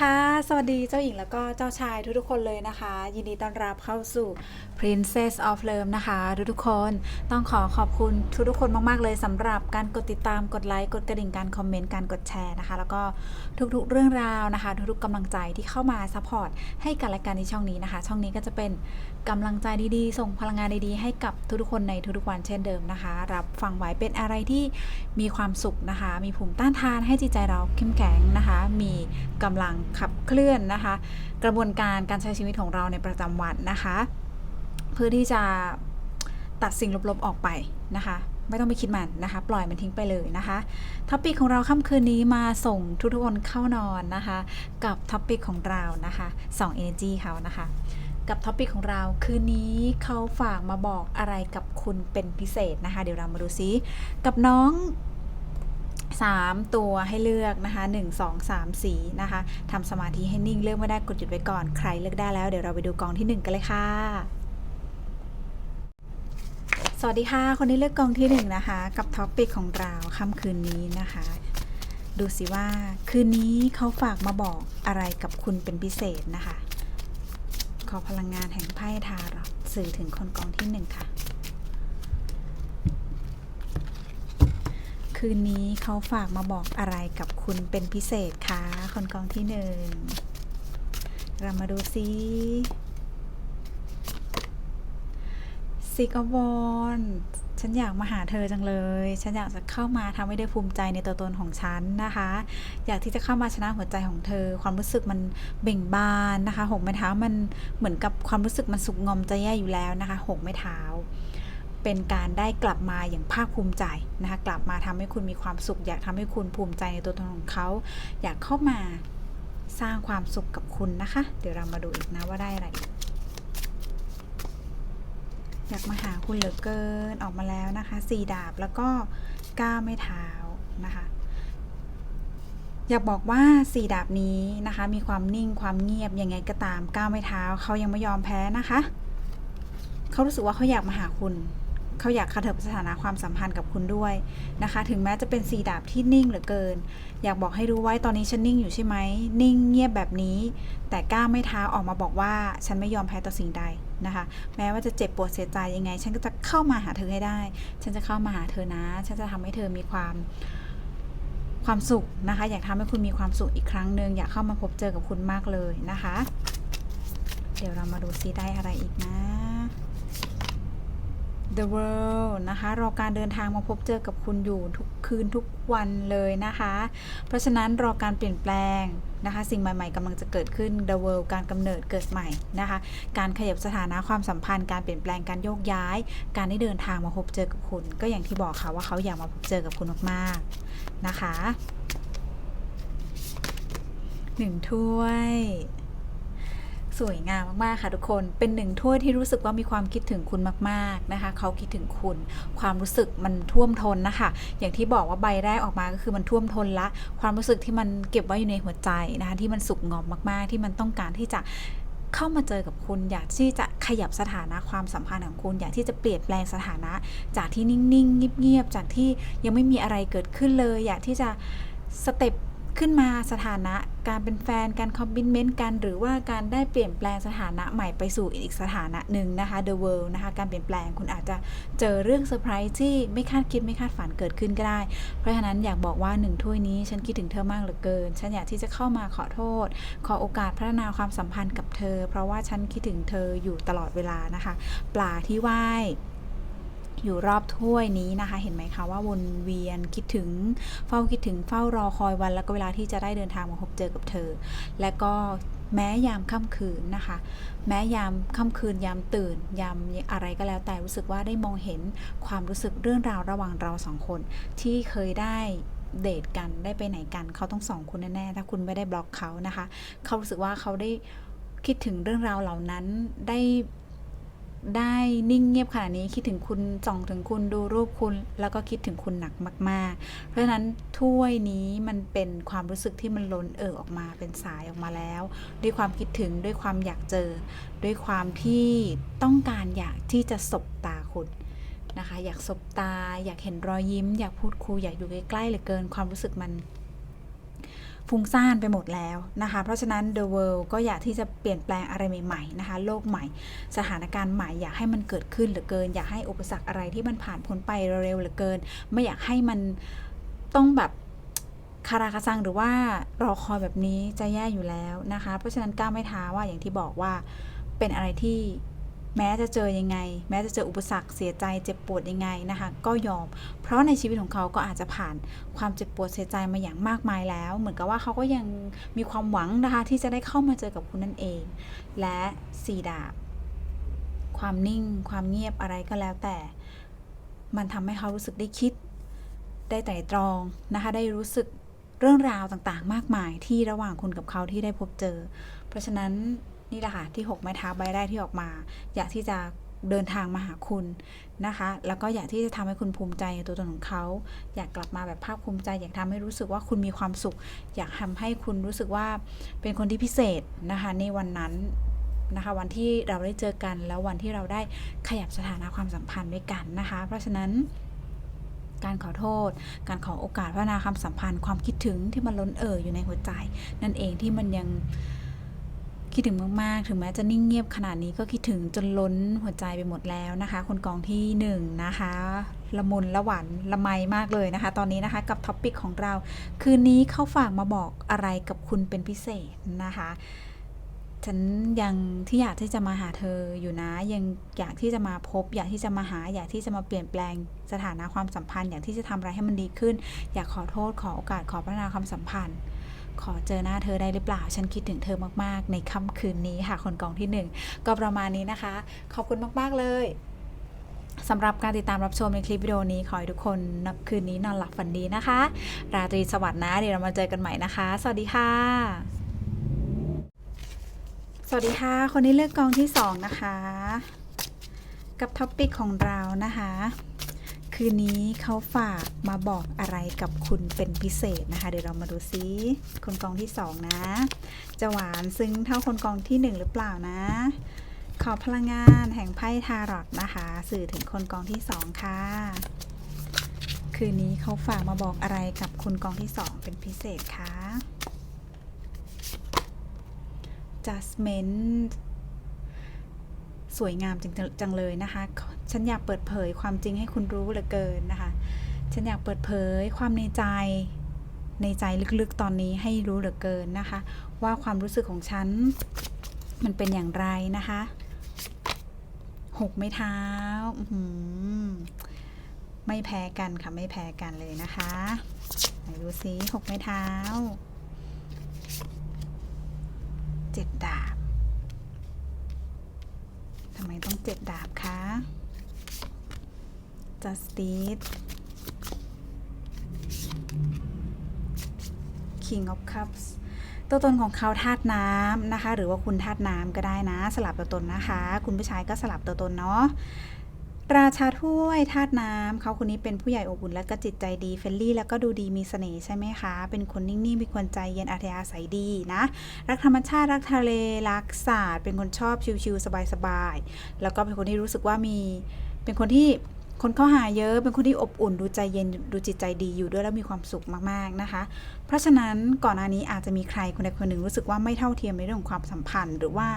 ค่ะ สวัสดีเจ้าหญิงแล้วก็เจ้าชายทุกๆคนเลยนะคะ ยินดีต้อนรับเข้าสู่ Princess of Love นะคะทุกคน ต้องขอขอบคุณทุกๆคนมาก ๆ เลยสำหรับการกดติดตามกดไลค์กดกระดิ่งการคอมเมนต์การกดแชร์นะคะ แล้วก็ทุกๆเรื่องราวนะคะ ทุกๆกำลังใจที่เข้ามาซัพพอร์ตให้กันและกันในช่องนี้นะคะ ช่องนี้ก็จะเป็นกำลังใจดีๆ ส่งพลังงานดีๆให้กับทุกๆคนในทุกๆวันเช่นเดิมนะคะ รับฟังไว้เป็นอะไรที่มีความสุขนะคะ มีภูมิต้านทานให้จิตใจเราเข้มแข็งนะคะ มีกำลังขับเคลื่อนนะคะ กระบวนการการใช้ชีวิตของเราในประจำวันนะคะ เพื่อที่จะตัดสิ่งลบๆออกไปนะคะไม่ต้องไปคิดมันนะคะ ปล่อยมันทิ้งไปเลยนะคะท็อปิกของเราค่ำคืนนี้มาส่งทุกๆคนเข้านอนนะคะ กับท็อปิกของเรานะคะ2 energy เขานะคะ กับท็อปิกของเราคืนนี้เขาฝากมาบอกอะไรกับคุณเป็นพิเศษนะคะ เดี๋ยวเรามาดูซิกับน้อง 3 ตัวให้เลือกนะคะ1 2 3สีนะคะทำสมาธิให้นิ่งเลือกไม่ได้กดหยุดไว้ก่อนใครเลือกได้แล้วเดี๋ยวเราไปดูกองที่ 1 กันเลยค่ะ สวัสดีค่ะ คนที่เลือกกองที่1นะคะ กับท็อปิกของเราค่ำคืนนี้นะคะ ดูสิว่าคืนนี้เขาฝากมาบอกอะไรกับคุณเป็นพิเศษนะคะ ขอพลังงานแห่งไพ่ทาร์สื่อถึงคนกองที่หนึ่งค่ะ คืนนี้เขาฝากมาบอกอะไรกับคุณเป็นพิเศษคะคนกองที่หนึ่งเรามาดูซิ ซิกอวอนฉันอยากมาหาเธอจังเลย ฉันอยากจะเข้ามาทำให้ได้ภูมิใจในตัวตนของฉันนะคะ อยากที่จะเข้ามาชนะหัวใจของเธอ ความรู้สึกมันเบ่งบานนะคะหกไม้เท้ามันเหมือนกับความรู้สึกมันสุกงอมจะแย่อยู่แล้วนะคะหกไม้เท้า เป็นการได้กลับมาอย่างภาคภูมิใจนะคะ กลับมาทำให้คุณมีความสุข อยากทำให้คุณภูมิใจในตัวตนของเขา อยากเข้ามาสร้างความสุขกับคุณนะคะ เดี๋ยวเรามาดูอีกนะว่าได้อะไร อยากมาหาคุณเหลือเกินออกมาแล้วนะคะสี่ดาบแล้วก็ก้าไม่เท้านะคะ อยากบอกว่าสี่ดาบนี้นะคะ มีความนิ่งความเงียบยังไงก็ตามก้าไม่เท้าเขายังไม่ยอมแพ้นะคะเขารู้สึกว่าเขาอยากมาหาคุณเขาอยากคาเถิบสถานะความสัมพันธ์กับคุณด้วยนะคะ ถึงแม้จะเป็นสีดาบที่นิ่งเหลือเกิน อยากบอกให้รู้ไว้ตอนนี้ฉันนิ่งอยู่ใช่ไหม นิ่งเงียบแบบนี้ แต่กล้าไม่ท้าออกมาบอกว่า ฉันไม่ยอมแพ้ต่อสิ่งใด นะคะ แม้ว่าจะเจ็บปวดเสียใจยังไง ฉันก็จะเข้ามาหาเธอให้ได้ ฉันจะเข้ามาหาเธอนะ ฉันจะทำให้เธอมีความความสุขนะคะ อยากทำให้คุณมีความสุขอีกครั้งหนึ่งอยากเข้ามาพบเจอกับคุณมากเลยนะคะ เดี๋ยวเรามาดูซิได้อะไรอีกนะ The World นะคะ รอการเดินทางมาพบเจอกับคุณอยู่ทุกคืนทุกวันเลยนะคะ เพราะฉะนั้นรอการเปลี่ยนแปลงนะคะ สิ่งใหม่ ๆกำลังจะเกิดขึ้น The World การกำเนิดเกิดใหม่นะคะ การขยับสถานะความสัมพันธ์ การเปลี่ยนแปลงการโยกย้าย การได้เดินทางมาพบเจอกับคุณ ก็อย่างที่บอกค่ะว่าเขาอยากมาพบเจอกับคุณมากๆนะคะหนึ่งถ้วย สวยงามมากๆค่ะทุกคน เป็นหนึ่งถ้วยที่รู้สึกว่ามีความคิดถึงคุณมากๆนะคะ เขาคิดถึงคุณ ความรู้สึกมันท่วมท้นนะคะ อย่างที่บอกว่าใบแรกออกมาก็คือมันท่วมท้นละ ความรู้สึกที่มันเก็บไว้อยู่ในหัวใจนะคะ ที่มันสุกงอมมากๆ ที่มันต้องการที่จะเข้ามาเจอกับคุณอยากที่จะขยับสถานะความสัมพันธ์ของคุณ อยากที่จะเปลี่ยนแปลงสถานะ จากที่นิ่งๆเงียบๆจากที่ยังไม่มีอะไรเกิดขึ้นเลย อยากที่จะสเต็ป ขึ้นมาสถานะการเป็นแฟนการคอมบินเมนต์กัน หรือว่าการได้เปลี่ยนแปลงสถานะใหม่ไปสู่อีกสถานะหนึ่งนะคะ The World นะคะการเปลี่ยนแปลงคุณอาจจะเจอเรื่องเซอร์ไพรส์ที่ไม่คาดคิดไม่คาดฝันเกิดขึ้นก็ได้ เพราะฉะนั้นอยากบอกว่าหนึ่งถ้วยนี้ฉันคิดถึงเธอมากเหลือเกิน ฉันอยากที่จะเข้ามาขอโทษ ขอโอกาสพัฒนาความสัมพันธ์กับเธอ เพราะว่าฉันคิดถึงเธออยู่ตลอดเวลานะคะ ปลาที่ว่าย อยู่รอบถ้วยนี้นะคะ เห็นไหมคะว่าวนเวียนคิดถึงเฝ้าคิดถึงเฝ้ารอคอยวัน แล้วก็เวลาที่จะได้เดินทางมาพบเจอกับเธอ และก็แม้ยามค่ำคืนนะคะ แม้ยามค่ำคืนยามตื่น ยามอะไรก็แล้วแต่รู้สึกว่าได้มองเห็นความรู้สึกเรื่องราวระหว่างเราสองคน ที่เคยได้เดทกันได้ไปไหนกันเขาต้องสองคุณแน่ๆถ้าคุณไม่ได้บล็อกเขานะคะ เขารู้สึกว่าเขาได้คิดถึงเรื่องราวเหล่านั้นได้ ได้นิ่งเงียบขนาดนี้คิดถึงคุณจ่องถึงคุณดูรูปคุณ แล้วก็คิดถึงคุณหนักมาก ๆ เพราะฉะนั้นถ้วยนี้มันเป็นความรู้สึกที่มันล้นเอ่อออกมาเป็นสายออกมาแล้ว ด้วยความคิดถึงด้วยความอยากเจอ ด้วยความที่ต้องการอยากที่จะสบตาคุณนะคะ อยากสบตา อยากเห็นรอยยิ้ม อยากพูดคุยอยากอยู่ใกล้ๆเหลือเกินความรู้สึกมัน ฟุ้งซ่านไปหมดแล้วนะคะ เพราะฉะนั้น the world ก็อยากที่จะเปลี่ยนแปลงอะไรใหม่ๆนะคะ โลกใหม่ สถานการณ์ใหม่อยากให้มันเกิดขึ้นเหลือเกิน อยากให้อุปสรรคอะไรที่มันผ่านพ้นไปเร็วๆเหลือเกิน ไม่อยากให้มันต้องแบบคาราคาซังหรือว่ารอคอยแบบนี้จะแย่อยู่แล้วนะคะ เพราะฉะนั้นก้าวไม่ท้าว่าอย่างที่บอกว่าเป็นอะไรที่ แม้จะเจอยังไง แม้จะเจออุปสรรคเสียใจเจ็บปวดยังไงนะคะ ก็ยอม เพราะในชีวิตของเขาก็อาจจะผ่านความเจ็บปวดเสียใจมาอย่างมากมายแล้ว เหมือนกับว่าเขาก็ยังมีความหวังนะคะที่จะได้เข้ามาเจอกับคุณนั่นเอง และสีดาบ ความนิ่ง ความเงียบอะไรก็แล้วแต่ มันทำให้เขารู้สึกได้คิด ได้ไตร่ตรองนะคะได้รู้สึกเรื่องราวต่างๆ มากมายที่ระหว่างคุณกับเขาที่ได้พบเจอ เพราะฉะนั้น นี่แหละค่ะที่หกไม้เท้าใบแรกที่ออกมา อยากที่จะเดินทางมาหาคุณนะคะ แล้วก็อยากที่จะทำให้คุณภูมิใจในตัวตนของเขา อยากกลับมาแบบภาคภูมิใจ อยากทำให้รู้สึกว่าคุณมีความสุข อยากทำให้คุณรู้สึกว่าเป็นคนที่พิเศษนะคะในวันนั้นนะคะวันที่เราได้เจอกันแล้ววันที่เราได้ขยับสถานะความสัมพันธ์ด้วยกันนะคะ เพราะฉะนั้นการขอโทษ การขอโอกาสพัฒนาความสัมพันธ์ ความคิดถึงที่มันล้นเอ่ออยู่ในหัวใจ นั่นเองที่มันยัง คิดถึงมากๆ ถึงแม้จะนิ่งเงียบขนาดนี้ก็คิดถึงจนล้นหัวใจไปหมดแล้วนะคะ คนกองที่หนึ่งนะคะละมุนละหวานละไมมากเลยนะคะ ตอนนี้นะคะกับท็อปิกของเรา คืนนี้เขาฝากมาบอกอะไรกับคุณเป็นพิเศษนะคะ ฉันยังที่อยากที่จะมาหาเธออยู่นะ ยังอยากที่จะมาพบ อยากที่จะมาหา อยากที่จะมาเปลี่ยนแปลงสถานะความสัมพันธ์ อยากที่จะทำอะไรให้มันดีขึ้น อยากขอโทษขอโอกาสขอพัฒนาความสัมพันธ์ ขอเจอหน้าเธอได้หรือเปล่า ฉันคิดถึงเธอมากๆ ในค่ำคืนนี้ค่ะ คนกองที่หนึ่งก็ประมาณนี้นะคะ ขอบคุณมากๆเลยสำหรับการติดตามรับชมในคลิปวิดีโอนี้ ขอให้ทุกคนคืนนี้นอนหลับฝันดีนะคะ ราตรีสวัสดิ์นะ เดี๋ยวเรามาเจอกันใหม่นะคะ สวัสดีค่ะ สวัสดีค่ะ คนที่เลือกกองที่สองนะคะ กับท็อปปิกของเรานะคะ คืนนี้เขาฝากมาบอกอะไรกับคุณเป็นพิเศษนะคะ เดี๋ยวเรามาดูซิคนกองที่สองนะ จะหวานซึ้งเท่าคนกองที่หนึ่งหรือเปล่านะ ขอพลังงานแห่งไพ่ทารอตนะคะ สื่อถึงคนกองที่สองค่ะ คืนนี้เขาฝากมาบอกอะไรกับคุณกองที่สองเป็นพิเศษคะ judgment สวยงามจงจังเลยนะคะ ฉันอยากเปิดเผยความจริงให้คุณรู้เหลือเกินนะคะ ฉันอยากเปิดเผยความในใจในใจลึกๆตอนนี้ให้รู้เหลือเกินนะคะ ว่าความรู้สึกของฉันมันเป็นอย่างไรนะคะหกไม้เท้าไม่แพ้กันค่ะไม่แพ้กันเลยนะคะไหนดูซิหกไม้เท้าเจ็ดดาบำไมต้องเจ็ดดาบคะ justice king of cups ตัวตนของเขาธาตุน้ำนะคะ หรือว่าคุณธาตุน้ำก็ได้นะ สลับตัวตนนะคะ คุณผู้ชายก็สลับตัวตนเนาะ ราชาถ้วยธาตุน้ำเขาคนนี้เป็นผู้ใหญ่อบอุ่นและก็จิตใจดีเฟรนลี่ แล้วก็ดูดีมีเสน่ห์ใช่ไหมคะ เป็นคนนิ่งๆเป็นคนใจเย็นอัธยาศัยดีนะ รักธรรมชาติรักทะเลรักศาสตร์เป็นคนชอบชิลๆสบายๆแล้วก็เป็นคนที่รู้สึกว่ามีเป็นคนที่คนเข้าหาเยอะเป็นคนที่อบอุ่นดูใจเย็นดูจิตใจดีอยู่ด้วยแล้วมีความสุขมากๆนะคะ เพราะฉะนั้นก่อนหน้านี้อาจจะมีใครคนใดคนหนึ่งรู้สึกว่าไม่เท่าเทียมในเรื่องของความสัมพันธ์ หรือว่า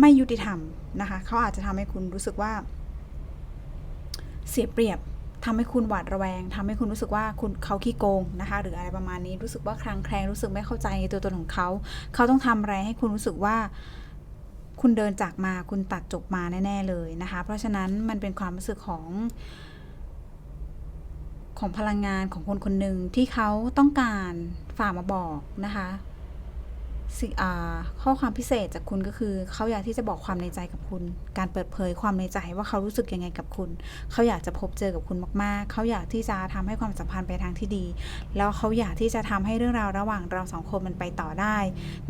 ไม่ยุติธรรมนะคะเขาอาจจะทำให้คุณรู้สึกว่า เสียเปรียบทำให้คุณหวาดระแวงทำให้คุณรู้สึกว่าคุณเขาขี้โกงนะคะ หรืออะไรประมาณนี้รู้สึกว่าคลางแคลงรู้สึกไม่เข้าใจในตัวตนของเขา เขาต้องทำอะไรให้คุณรู้สึกว่า คุณเดินจากมาคุณตัดจบมาแน่ ๆ เลยนะคะ เพราะฉะนั้นมันเป็นความรู้สึกของ ของพลังงานของคนคนหนึ่งที่เขาต้องการฝากมาบอกนะคะ ข้อความพิเศษจากคุณก็คือ เขาอยากที่จะบอกความในใจกับคุณ การเปิดเผยความในใจว่าเขารู้สึกยังไงกับคุณ เขาอยากจะพบเจอกับคุณมากๆ เขาอยากที่จะทำให้ความสัมพันธ์ไปทางที่ดี แล้วเขาอยากที่จะทำให้เรื่องราวระหว่างเราสองคนมันไปต่อได้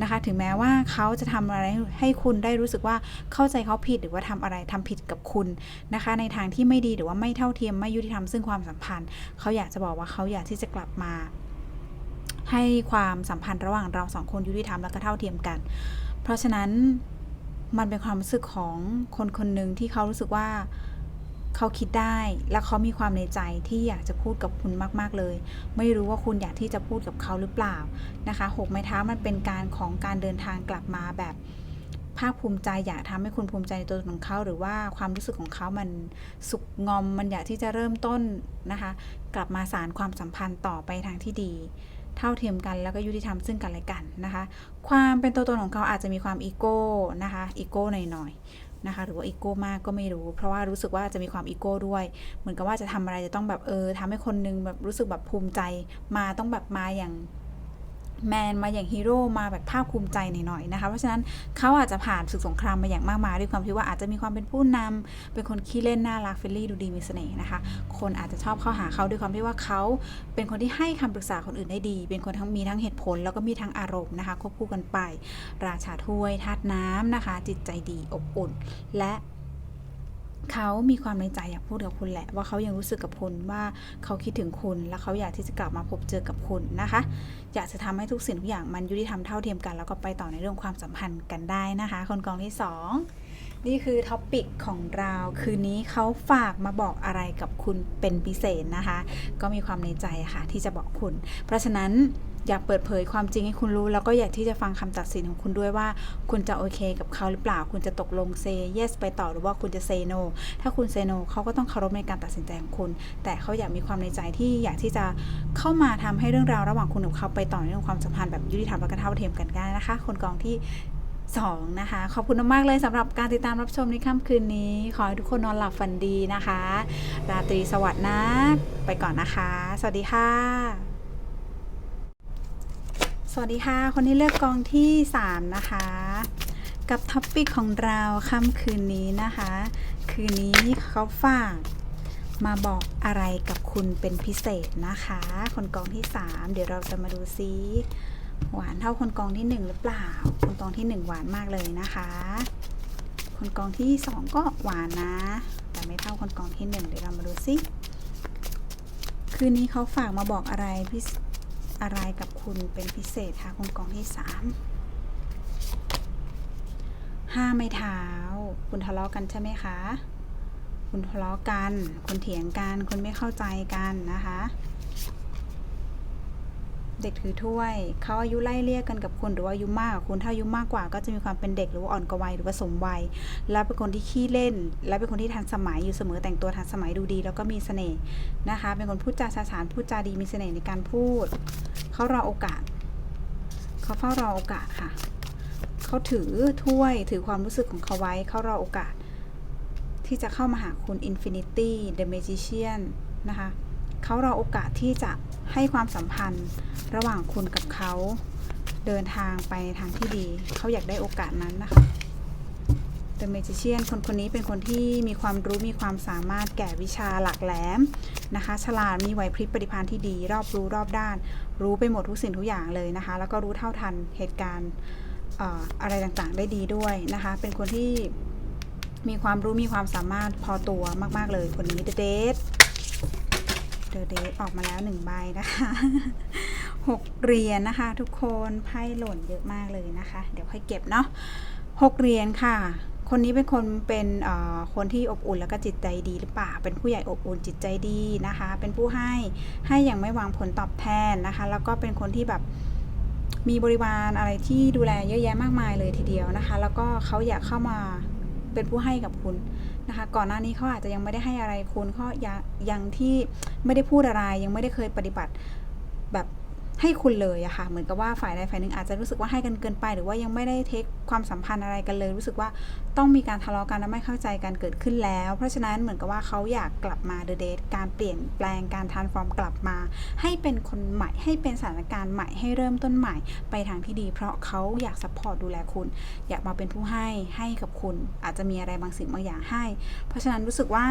นะคะ ถึงแม้ว่าเขาจะทำอะไรให้คุณได้รู้สึกว่าเข้าใจเขาผิดหรือว่าทำอะไรทำผิดกับคุณนะคะ ในทางที่ไม่ดีหรือว่าไม่เท่าเทียมไม่ยุติธรรมซึ่งความสัมพันธ์ เขาอยากจะบอกว่าเขาอยากที่จะกลับมา ให้ความสัมพันธ์ระหว่างเราสองคนยุติธรรมและก็เท่าเทียมกัน เพราะฉะนั้นมันเป็นความรู้สึกของคนคนหนึ่งที่เขารู้สึกว่าเขาคิดได้และเขามีความในใจที่อยากจะพูดกับคุณมาก ๆ เลย ไม่รู้ว่าคุณอยากที่จะพูดกับเขาหรือเปล่านะคะหกไม้เท้ามันเป็นการของการเดินทางกลับมาแบบภาคภูมิใจอยากทำให้คุณภูมิใจในตัวตนของเขา หรือว่าความรู้สึกของเขามันสุกงอมมันอยากที่จะเริ่มต้นนะคะ กลับมาสารความสัมพันธ์ต่อไปทางที่ดี เท่าเทียมกัน แล้วก็ยุติธรรมซึ่งกันและกันนะคะ ความเป็นตัวตนของเขาอาจจะมีความอีโก้นะคะอีโก้หน่อยๆนะคะหรือว่าอีโก้มากก็ไม่รู้ เพราะว่ารู้สึกว่าจะมีความอีโก้ด้วย เหมือนกับว่าจะทำอะไรจะต้องแบบเออทำให้คนนึงแบบรู้สึกแบบภูมิใจมาต้องแบบมาอย่าง แมนมาอย่างฮีโร่มาแบบภาคภูมิใจหน่อยๆนะคะ เพราะฉะนั้นเขาอาจจะผ่านศึกสงครามมาอย่างมากมายด้วยความที่ว่าอาจจะมีความเป็นผู้นำเป็นคนขี้เล่นน่ารักเฟรนลี่ดูดีมีเสน่ห์นะคะ คนอาจจะชอบเข้าหาเขาด้วยความที่ว่าเขาเป็นคนที่ให้คำปรึกษาคนอื่นได้ดี เป็นคนทั้งมีทั้งเหตุผล แล้วก็มีทั้งอารมณ์นะคะควบคู่กันไป ราชาถ้วยธาตุน้ำนะคะ จิตใจดีอบอุ่น และ เขามีความในใจอยากพูดกับคุณแหละ ว่าเขายังรู้สึกกับคุณว่าเขาคิดถึงคุณ และเขาอยากที่จะกลับมาพบเจอกับคุณนะคะ อยากจะทำให้ทุกสิ่งทุกอย่างมันยุติธรรมเท่าเทียมกัน แล้วก็ไปต่อในเรื่องความสัมพันธ์กันได้นะคะ คนกองที่สอง นี่คือท็อปิกของเราคืนนี้เขาฝากมาบอกอะไรกับคุณเป็นพิเศษนะคะ ก็มีความในใจค่ะที่จะบอกคุณ เพราะฉะนั้นอยากเปิดเผยความจริงให้คุณรู้ แล้วก็อยากที่จะฟังคำตัดสินของคุณด้วยว่า คุณจะโอเคกับเขาหรือเปล่า คุณจะตกลงเซ yes ไปต่อหรือว่าคุณจะเซ no ถ้าคุณเซ no เขาก็ต้องเคารพในการตัดสินใจของคุณ แต่เขาอยากมีความในใจที่อยากที่จะเข้ามาทำให้เรื่องราวระหว่างคุณกับเขาไปต่อในเรื่องความสัมพันธ์แบบยุติธรรมและก็เท่าเทียมกันได้นะคะ คนกองที่ 2 นะคะ ขอบคุณมากเลยสำหรับการติดตามรับชมในค่ำคืนนี้ ขอให้ทุกคนนอนหลับฝันดีนะคะ ราตรีสวัสดิ์นะ ไปก่อนนะคะ สวัสดีค่ะ สวัสดีค่ะ คนที่เลือกกองที่ 3 นะคะ กับท็อปปิกของเราค่ำคืนนี้นะคะ คืนนี้เขาฝากมาบอกอะไรกับคุณเป็นพิเศษนะคะ คนกองที่ 3 เดี๋ยวเราจะมาดูซิ หวานเท่าคนกองที่หนึ่งหรือเปล่า คนกองที่หนึ่งหวานมากเลยนะคะ คนกองที่สองก็หวานนะ แต่ไม่เท่าคนกองที่หนึ่งเดี๋ยวเรามาดูซิ คืนนี้เขาฝากมาบอกอะไรพิเศอะไรกับคุณเป็นพิเศษคะคนกองที่สามห้าไม้เท้า คุณทะเลาะกันใช่ไหมคะ คุณทะเลาะกัน คุณเถียงกัน คุณไม่เข้าใจกันนะคะ เด็กถือถ้วย เขาอายุไล่เรียกกันกับคุณหรือว่าอายุมากกว่าคุณถ้าอายุมากกว่าก็จะมีความเป็นเด็กหรือว่าอ่อนกว่าวัยหรือว่าสมวัย แล้วเป็นคนที่ขี้เล่น และเป็นคนที่ทันสมัยอยู่เสมอแต่งตัวทันสมัยดูดี แล้วก็มีเสน่ห์นะคะ เป็นคนพูดจาฉาฉานพูดจาดีมีเสน่ห์ในการพูด เขารอโอกาส เขาเฝ้ารอโอกาสค่ะ เขาถือถ้วยถือความรู้สึกของเขาไว้เขารอโอกาส ที่จะเข้ามาหาคุณ Infinity The Magician นะคะ เขารอโอกาสที่จะให้ความสัมพันธ์ระหว่างคุณกับเขาเดินทางไปทางที่ดี เขาอยากได้โอกาสนั้นนะคะ The Magician คนคนนี้เป็นคนที่มีความรู้มีความสามารถแก่วิชาหลักแหลมนะคะ ฉลาดมีไหวพริบปฏิภาณที่ดี รอบรู้รอบด้าน รู้ไปหมดทุกสิ่งทุกอย่างเลยนะคะ แล้วก็รู้เท่าทันเหตุการณ์อะไรต่างๆได้ดีด้วยนะคะ เป็นคนที่มีความรู้มีความสามารถพอตัวมาก ๆ เลยคนนี้ The Date The d e ออกมาแล้วหนึ่งใบนะคะหกเหรียญนะคะ ทุกคนไพ่หล่นเยอะมากเลยนะคะ เดี๋ยวค่อยเก็บเนาะหกเหรียญค่ะ คนนี้เป็นคนเป็นคนที่อบอุ่นแล้วก็จิตใจดีหรือเปล่า เป็นผู้ใหญ่อบอุ่นจิตใจดีนะคะ เป็นผู้ให้ให้อย่างไม่หวังผลตอบแทนนะคะ แล้วก็เป็นคนที่แบบมีบริวารอะไรที่ดูแลเยอะแยะมากมายเลยทีเดียวนะคะ แล้วก็เขาอยากเข้ามาเป็นผู้ให้กับคุณ นะคะ ก่อนหน้านี้เขาอาจจะยังไม่ได้ให้อะไรคุณเขายังยังที่ไม่ได้พูดอะไรยังไม่ได้เคยปฏิบัติ ให้คุณเลยอะค่ะเหมือนกับว่าฝ่ายใดฝ่ายหนึ่งอาจจะรู้สึกว่าให้กันเกินไป หรือว่ายังไม่ได้เทคความสัมพันธ์อะไรกันเลย รู้สึกว่าต้องมีการทะเลาะกันและไม่เข้าใจกันเกิดขึ้นแล้ว เพราะฉะนั้นเหมือนกับว่าเขาอยากกลับมาเดอะเดทการเปลี่ยนแปลงการทานฟอร์มกลับมา ให้เป็นคนใหม่ให้เป็นสถานการณ์ใหม่ให้เริ่มต้นใหม่ไปทางที่ดี เพราะเขาอยากซัพพอร์ตดูแลคุณ อยากมาเป็นผู้ให้ให้กับคุณ อาจจะมีอะไรบางสิ่งบางอย่างให้ เพราะฉะนั้นรู้สึกว่า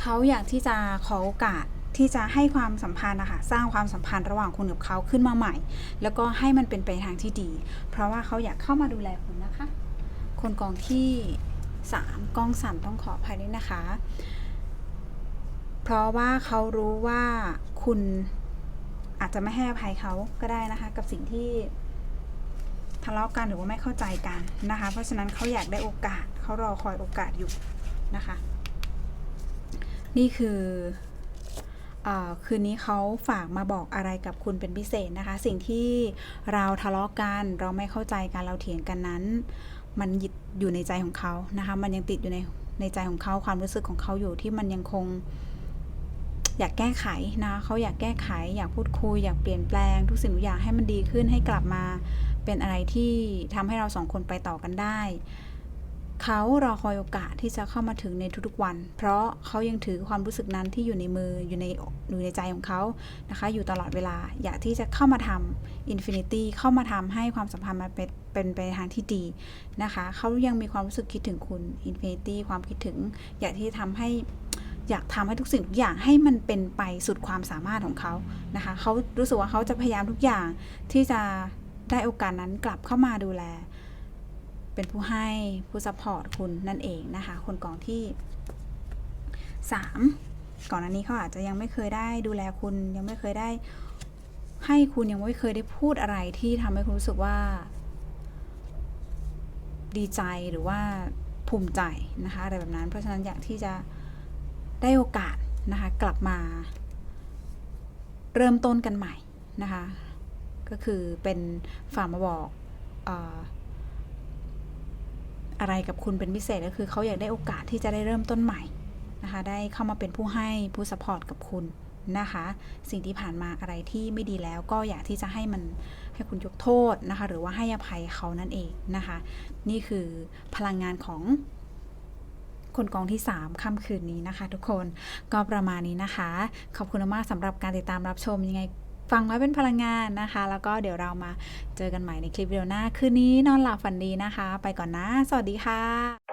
เขาอยากที่จะขอโอกาส ที่จะให้ความสัมพันธ์นะคะสร้างความสัมพันธ์ระหว่างคุณกับเขาขึ้นมาใหม่ แล้วก็ให้มันเป็นไปทางที่ดี เพราะว่าเขาอยากเข้ามาดูแลคุณนะคะ คนกองที่สามกองสันต้องขออภัยด้วยนะคะ เพราะว่าเขารู้ว่าคุณอาจจะไม่ให้อภัยเขาก็ได้นะคะ กับสิ่งที่ทะเลาะกันหรือว่าไม่เข้าใจกันนะคะ เพราะฉะนั้นเขาอยากได้โอกาสเขารอคอยโอกาสอยู่นะคะ นี่คือ คืนนี้เขาฝากมาบอกอะไรกับคุณเป็นพิเศษนะคะ สิ่งที่เราทะเลาะกันเราไม่เข้าใจกันเราเถียงกันนั้น มันยึดอยู่ในใจของเขานะคะ มันยังติดอยู่ในในใจของเขาความรู้สึกของเขาอยู่ที่มันยังคง อยากแก้ไขนะเขาอยากแก้ไข อยากพูดคุย อยากเปลี่ยนแปลง ทุกสิ่งทุกอย่างให้มันดีขึ้นให้กลับมาเป็นอะไรที่ทำให้เราสองคนไปต่อกันได้ เขารอคอยโอกาสที่จะเข้ามาถึงในทุกๆวัน เพราะเขายังถือความรู้สึกนั้นที่อยู่ในมืออยู่ในอยู่ในใจของเขานะคะ อยู่ตลอดเวลาอยากที่จะเข้ามาทำอินฟินิตี้เข้ามาทำให้ความสัมพันธ์มันเป็นเป็นไปทางที่ดีนะคะ เขายังมีความรู้สึกคิดถึงคุณอินฟินิตี้ความคิดถึง อยากที่จะทำให้อยากทำให้ทุกสิ่งทุกอย่างให้มันเป็นไปสุดความสามารถของเขานะคะเขารู้สึกว่าเขาจะพยายามทุกอย่างที่จะได้โอกาสนั้นกลับเข้ามาดูแล เป็นผู้ให้ผู้ซัพพอร์ตคุณนั่นเองนะคะ คนกองที่ 3 ก่อนอันนี้เขาอาจจะยังไม่เคยได้ดูแลคุณยังไม่เคยได้ ให้คุณยังไม่เคยได้พูดอะไรที่ทำให้คุณรู้สึกว่า ดีใจหรือว่าภูมิใจนะคะอะไรแบบนั้น เพราะฉะนั้นอยากที่จะได้โอกาสนะคะกลับมา เริ่มต้นกันใหม่นะคะ ก็คือเป็นฝ่ามาบอกอ อะไรกับคุณเป็นพิเศษก็คือเขาอยากได้โอกาสที่จะได้เริ่มต้นใหม่นะคะ ได้เข้ามาเป็นผู้ให้ผู้สปอร์ตกับคุณนะคะ สิ่งที่ผ่านมาอะไรที่ไม่ดีแล้วก็อยากที่จะให้มันให้คุณยกโทษนะคะ หรือว่าให้อภัยเขานั่นเองนะคะ นี่คือพลังงานของคนกองที่ 3ค่ำคืนนี้นะคะ ทุกคนก็ประมาณนี้นะคะ ขอบคุณมากสำหรับการติดตามรับชมยังไง ฟังไว้เป็นพลังงานนะคะ แล้วก็เดี๋ยวเรามาเจอกันใหม่ในคลิปวิดีโอหน้า คืนนี้นอนหลับฝันดีนะคะ ไปก่อนนะ สวัสดีค่ะ